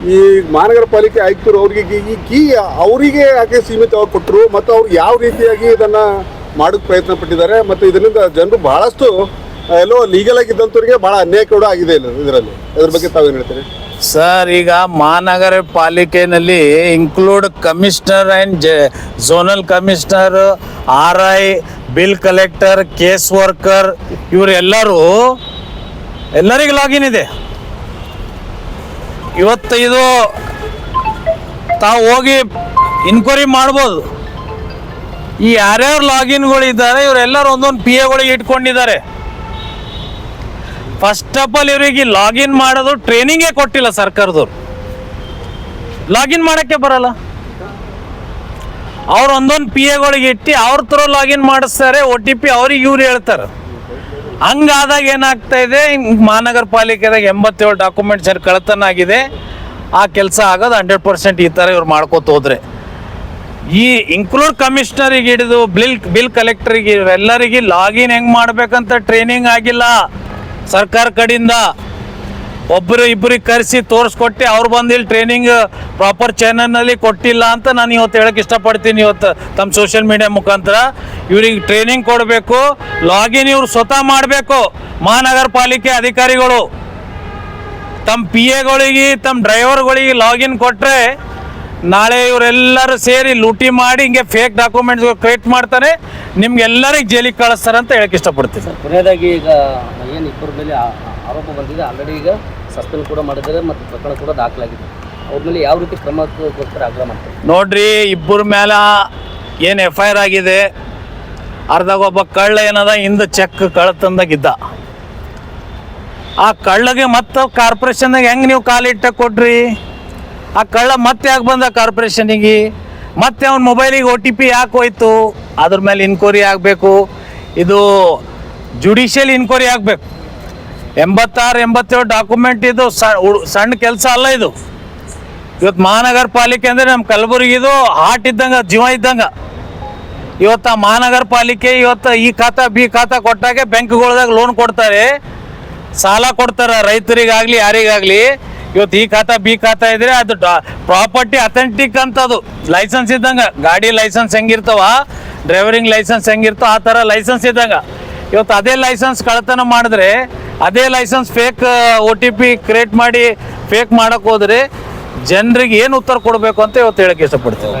ಈ ಮಹಾನಗರ ಪಾಲಿಕೆ ಆಯುಕ್ತರು ಅವರಿಗೆ ಈ ಕೀ ಅವರಿಗೆ ಯಾಕೆ ಸೀಮಿತವಾಗಿ ಕೊಟ್ಟರು ಮತ್ತು ಅವ್ರು ಯಾವ ರೀತಿಯಾಗಿ ಇದನ್ನ ಮಾಡೋಕೆ ಪ್ರಯತ್ನ ಪಟ್ಟಿದ್ದಾರೆ ಮತ್ತು ಇದರಿಂದ ಜನರು ಬಹಳಷ್ಟು ಎಲ್ಲೋ ಲೀಗಲ್ ಆಗಿದ್ದಂಥವ್ರಿಗೆ ಬಹಳ ಅನ್ಯಾಯ ಕೂಡ ಆಗಿದೆ ಇಲ್ಲ ಇದರಲ್ಲಿ. ಅದ್ರ ಬಗ್ಗೆ ತಾವೇನು ಹೇಳ್ತೀರಿ? ಸರ್, ಈಗ ಮಹಾನಗರ ಪಾಲಿಕೆನಲ್ಲಿ ಇನ್ಕ್ಲೂಡ್ ಕಮಿಷನರ್ ಆ್ಯಂಡ್ ಜ zonal commissioner R I bill collector case worker ಇವರೆಲ್ಲರೂ ಎಲ್ಲರಿಗೂ ಲಾಗಿನ್ ಇದೆ. ಇವತ್ತು ಇದು ತಾವು ಹೋಗಿ ಇನ್ಕ್ವೈರಿ ಮಾಡ್ಬೋದು. ಈ ಯಾರ್ಯಾರು ಲಾಗಿನ್ಗಳು ಇದ್ದಾರೆ ಇವರೆಲ್ಲರೂ ಒಂದೊಂದು ಪಿ ಎಗಳಿಗೆ ಇಟ್ಕೊಂಡಿದ್ದಾರೆ. ಫಸ್ಟ್ ಆಫ್ ಆಲ್ ಇವರಿಗೆ ಲಾಗಿನ್ ಮಾಡೋದು ಟ್ರೈನಿಂಗೇ ಕೊಟ್ಟಿಲ್ಲ ಸರ್ಕಾರದವ್ರು. ಲಾಗಿನ್ ಮಾಡೋಕ್ಕೆ ಬರಲ್ಲ. ಅವ್ರು ಒಂದೊಂದು ಪಿ ಎಗಳಿಗೆ ಇಟ್ಟು ಅವ್ರ ಥರ ಲಾಗಿನ್ ಮಾಡಿಸ್ತಾರೆ ಒ ಟಿ ಪಿ ಅವ್ರಿಗೆ ಇವ್ರು ಹೇಳ್ತಾರೆ. ಹಂಗಾದಾಗ ಏನಾಗ್ತಾ ಇದೆ? ಮಹಾನಗರ ಪಾಲಿಕೆದಾಗ ಎಂಬತ್ತೇಳು ಡಾಕ್ಯುಮೆಂಟ್ಸ್ ಕಳತನ ಆಗಿದೆ ಆ ಕೆಲಸ ಆಗೋದು ಹಂಡ್ರೆಡ್ ಪರ್ಸೆಂಟ್ ಈ ಥರ ಇವ್ರು ಮಾಡ್ಕೋತ ಹೋದ್ರೆ. ಈ ಇನ್ಕ್ಲೂಡ್ ಕಮಿಷನರಿಗೆ ಹಿಡಿದು ಬಿಲ್ ಬಿಲ್ ಕಲೆಕ್ಟರಿಗೆ ಇವೆಲ್ಲರಿಗೆ ಲಾಗಿನ್ ಹೆಂಗೆ ಮಾಡ್ಬೇಕಂತ ಟ್ರೈನಿಂಗ್ ಆಗಿಲ್ಲ. ಸರ್ಕಾರ ಕಡೆಯಿಂದ ಒಬ್ಬರು ಇಬ್ಬರಿಗೆ ಕರೆಸಿ ತೋರಿಸ್ಕೊಟ್ಟು, ಅವ್ರು ಬಂದು ಇಲ್ಲಿ ಟ್ರೈನಿಂಗ್ ಪ್ರಾಪರ್ ಚಾನಲ್ನಲ್ಲಿ ಕೊಟ್ಟಿಲ್ಲ ಅಂತ ನಾನು ಇವತ್ತು ಹೇಳಕ್ಕೆ ಇಷ್ಟಪಡ್ತೀನಿ ಇವತ್ತು ತಮ್ಮ ಸೋಷಿಯಲ್ ಮೀಡಿಯಾ ಮುಖಾಂತರ. ಇವ್ರಿಗೆ ಟ್ರೈನಿಂಗ್ ಕೊಡಬೇಕು ಲಾಗಿನ್ ಇವ್ರು ಸ್ವತಃ ಮಾಡಬೇಕು. ಮಹಾನಗರ ಪಾಲಿಕೆ ಅಧಿಕಾರಿಗಳು ತಮ್ಮ ಪಿ ಎಗಳಿಗೆ ತಮ್ಮ ಡ್ರೈವರ್ಗಳಿಗೆ ಲಾಗಿನ್ ಕೊಟ್ಟರೆ ನಾಳೆ ಇವರೆಲ್ಲರೂ ಸೇರಿ ಲೂಟಿ ಮಾಡಿ ಹಿಂಗೆ ಫೇಕ್ ಡಾಕ್ಯುಮೆಂಟ್ಸ್ ಕ್ರಿಯೇಟ್ ಮಾಡ್ತಾರೆ ನಿಮ್ಗೆಲ್ಲರಿಗೆ ಜೈಲಿಗೆ ಕಳಿಸ್ತಾರೆ ಅಂತ ಹೇಳಕ್ಕೆ ಇಷ್ಟಪಡ್ತೀನಿ ಕೊನೆಯದಾಗಿ ಈಗ ಏನು ಇಬ್ಬರ ಮೇಲೆ ಆರೋಪ ಬಂದಿದೆ. ಆಲ್ರೆಡಿ ಈಗ ಸಸ್ಪೆಂಡ್ ಕೂಡ ಮಾಡಿದ್ದಾರೆ ಮತ್ತು ಪ್ರಕರಣ ಕೂಡ ದಾಖಲಾಗಿದೆ. ಅವ್ರ ಮೇಲೆ ಯಾವ ರೀತಿ ಕ್ರಮಕ್ಕೋಸ್ಕರ ಆಗ್ರಹ ಮಾಡ್ತಾರೆ? ನೋಡ್ರಿ, ಇಬ್ಬರ ಮೇಲೆ ಏನು ಎಫ್ ಐ ಆರ್ ಆಗಿದೆ. ಅರ್ಧಾಗ ಒಬ್ಬ ಕಳ್ಳ ಏನದ, ಹಿಂದೆ ಚೆಕ್ ಕಳ್ತಂದಾಗಿದ್ದ ಆ ಕಳ್ಳಗೆ ಮತ್ತೆ ಕಾರ್ಪೊರೇಷನ್ದಾಗ ಹೆಂಗೆ ನೀವು ಕಾಲಿಟ್ಟ ಕೊಟ್ರಿ? ಆ ಕಳ್ಳ ಮತ್ತೆ ಯಾಕೆ ಬಂದ ಕಾರ್ಪೊರೇಷನಿಗೆ ಮತ್ತೆ ಅವ್ನ ಮೊಬೈಲಿಗೆ ಒ ಟಿ ಪಿ ಯಾಕೆ ಹೋಯ್ತು? ಅದ್ರ ಮೇಲೆ ಇನ್ಕ್ವೈರಿ ಆಗಬೇಕು. ಇದು ಜುಡಿಷಿಯಲ್ ಇನ್ಕ್ವೈರಿ ಆಗಬೇಕು. ಎಂಬತ್ತಾರು, ಎಂಬತ್ತೇಳು ಡಾಕ್ಯುಮೆಂಟ್ ಇದು ಸಣ್ಣ ಕೆಲಸ ಅಲ್ಲ ಇದು. ಇವತ್ತು ಮಹಾನಗರ ಪಾಲಿಕೆ ಅಂದರೆ ನಮ್ಮ ಕಲಬುರಗಿದು ಹಾಟ್ ಇದ್ದಂಗೆ, ಜೀವ ಇದ್ದಂಗೆ. ಇವತ್ತು ಆ ಮಹಾನಗರ ಪಾಲಿಕೆ ಇವತ್ತು ಈ ಖಾತಾ, ಬಿ ಖಾತಾ ಕೊಟ್ಟಾಗೆ ಬ್ಯಾಂಕ್ಗಳ್ದಾಗ ಲೋನ್ ಕೊಡ್ತಾರೆ. ಸಾಲ ಕೊಡ್ತಾರೆ ರೈತರಿಗಾಗಲಿ, ಯಾರಿಗಾಗಲಿ. ಇವತ್ತು ಈ ಖಾತಾ, ಬಿ ಖಾತಾ ಇದ್ರೆ ಅದು ಪ್ರಾಪರ್ಟಿ ಅಥೆಂಟಿಕ್ ಅಂತ ಅದು. ಲೈಸೆನ್ಸ್ ಇದ್ದಂಗೆ. ಗಾಡಿ ಲೈಸೆನ್ಸ್ ಹೆಂಗಿರ್ತಾವ? ಡ್ರೈವರಿಂಗ್ ಲೈಸೆನ್ಸ್ ಹೆಂಗಿರ್ತಾವ ಆ ಥರ ಲೈಸೆನ್ಸ್ ಇದ್ದಂಗೆ. ಇವತ್ತು ಅದೇ ಲೈಸೆನ್ಸ್ ಕಳ್ತನ ಮಾಡಿದ್ರೆ ಅದೇ license fake O T P create ಮಾಡಿ ಫೇಕ್ ಮಾಡಕ್ಕೆ ಹೋದ್ರೆ ಜನರಿಗೆ ಏನು ಉತ್ತರ ಕೊಡಬೇಕು ಅಂತ ಇವತ್ತು ಹೇಳಕ್ಕೆ ಇಷ್ಟಪಡ್ತೇವೆ